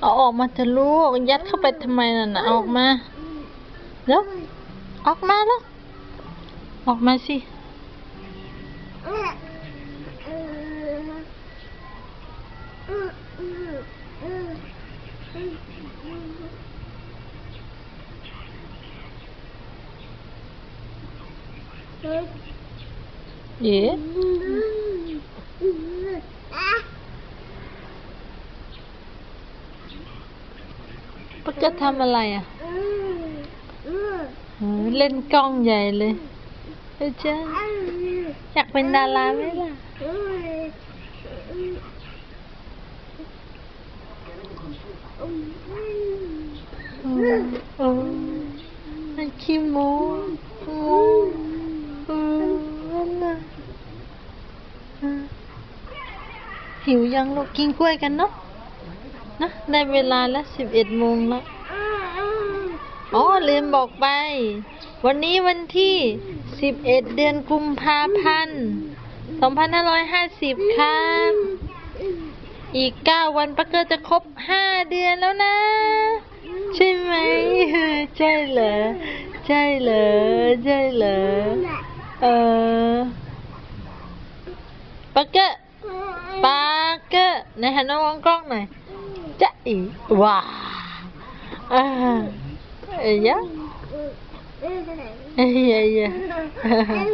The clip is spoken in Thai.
เอาออกมาเถอะลูก ยัดเข้าไปทำไมน่ะนะเอาออกมา เดี๋ยวออกมาแล้ว ออกมาสิเอ๋ปกจะทำอะไรอะ เล่นกล้องใหญ่เลยเอ้ยจ้าอยากเป็นดาราไหมล่ะเออเออมันขี้โม้โม้อนะหิวยังลูกกินกล้วยกันเนาะนะได้เวลาแล้วสิบเอ็ดโมงแล้ว อ๋อลืมบอกไป วันนี้วันที่สิบเอ็ดเดือนกุมภาพันธ์สองพันห้าร้อยห้าสิบครับ อีกเก้าวันปะเกอร์จะครบห้าเดือนแล้วนะ ใช่ไหม ใช่เหรอ ใช่เหรอ ใช่เหรอ เออปะเกอร์ปะเกอร์ในหันมามองกล้องหน่อยจะอีว้าอ่ Yeah. Yeah yeah.